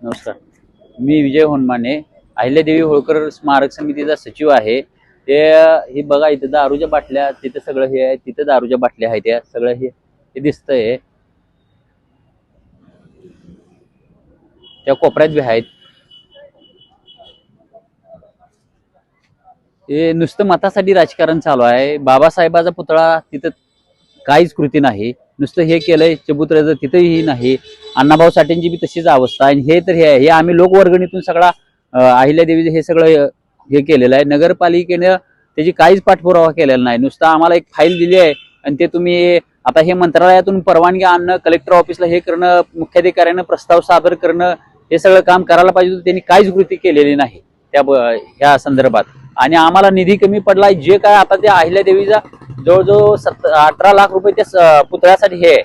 नमस्कार. मी विजय होनमाने. अहिल्यादेवी होळकर स्मारक समितीचा सचिव आहे. ते हे बघा इथं दारूच्या बाटल्या तिथं सगळं हे आहे तिथं दारूच्या बाटल्या आहेत. त्या सगळं हे हे दिसतंय. त्या कोपऱ्यात बी आहेत. हे नुसतं मतासाठी राजकारण चालू आहे. बाबासाहेबाचा पुतळा तिथं काहीच कृती नाही. नुसतं हे केलंय चबुतऱ्याचं तिथंही नाही. अण्णाभाऊ साठेंची बी तशीच अवस्था आणि हे तर हे आहे. हे आम्ही लोकवर्गणीतून सगळा अहिल्यादेवीचं हे सगळं हे केलेलं आहे. नगरपालिकेनं त्याची काहीच पाठपुरावा केलेला नाही. नुसतं आम्हाला एक फाईल दिली आहे आणि ते तुम्ही आता हे मंत्रालयातून परवानगी आणणं कलेक्टर ऑफिसला हे करणं मुख्याधिकाऱ्यानं प्रस्ताव सादर करणं हे सगळं काम करायला पाहिजे होतं. त्यांनी काहीच कृती केलेली नाही त्या ह्या संदर्भात. आणि आम्हाला निधी कमी पडलाय. जे काय आता त्या अहिल्यादेवीचा जवळजवळ सत्त अठरा लाख रुपये त्या पुतळ्यासाठी हे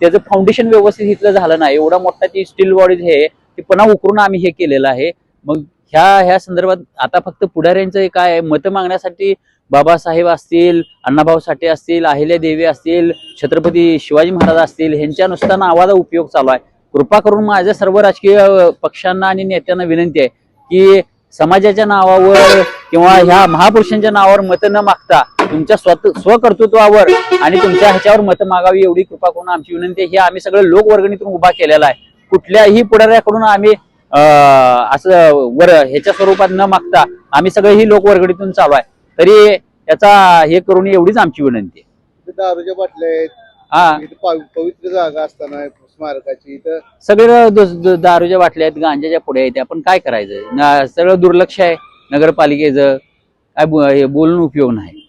त्याचं फाउंडेशन व्यवस्थित इथलं झालं नाही एवढा मोठा ती स्टील बॉडीज हे ते पुन्हा उकरून आम्ही हे केलेलं आहे. मग ह्या ह्या संदर्भात आता फक्त पुढाऱ्यांचं काय मतं मागण्यासाठी बाबासाहेब असतील अण्णाभाऊ साठे असतील अहिल्या देवी असतील छत्रपती शिवाजी महाराज असतील ह्यांच्या नुसता नावाचा उपयोग चालू आहे. कृपा करून माझ्या सर्व राजकीय पक्षांना आणि नेत्यांना विनंती आहे की समाजाच्या नावावर किंवा ह्या महापुरुषांच्या नावावर मतं न मागता तुमच्या स्वत स्वकर्तृत्वावर आणि तुमच्या ह्याच्यावर मतं मागावी एवढी कृपा करून आमची विनंती आहे. हे आम्ही सगळं लोकवर्गणीतून उभा केलेला आहे. कुठल्याही पुढाऱ्याकडून आम्ही असं वर ह्याच्या स्वरूपात न मागता आम्ही सगळं ही लोकवर्गणीतून चालू आहे. तरी याचा हे करून एवढीच आमची विनंती आहे. दारूच्या बाटल्या आहेत. हा. पवित्र जागा असताना स्मारकाची. इथं सगळं दारूच्या बाटल्या आहेत गांजाच्या पुढे आहेत. आपण काय करायचं? सगळं दुर्लक्ष आहे. नगरपालिकेचं काय हे बोलून उपयोग नाही.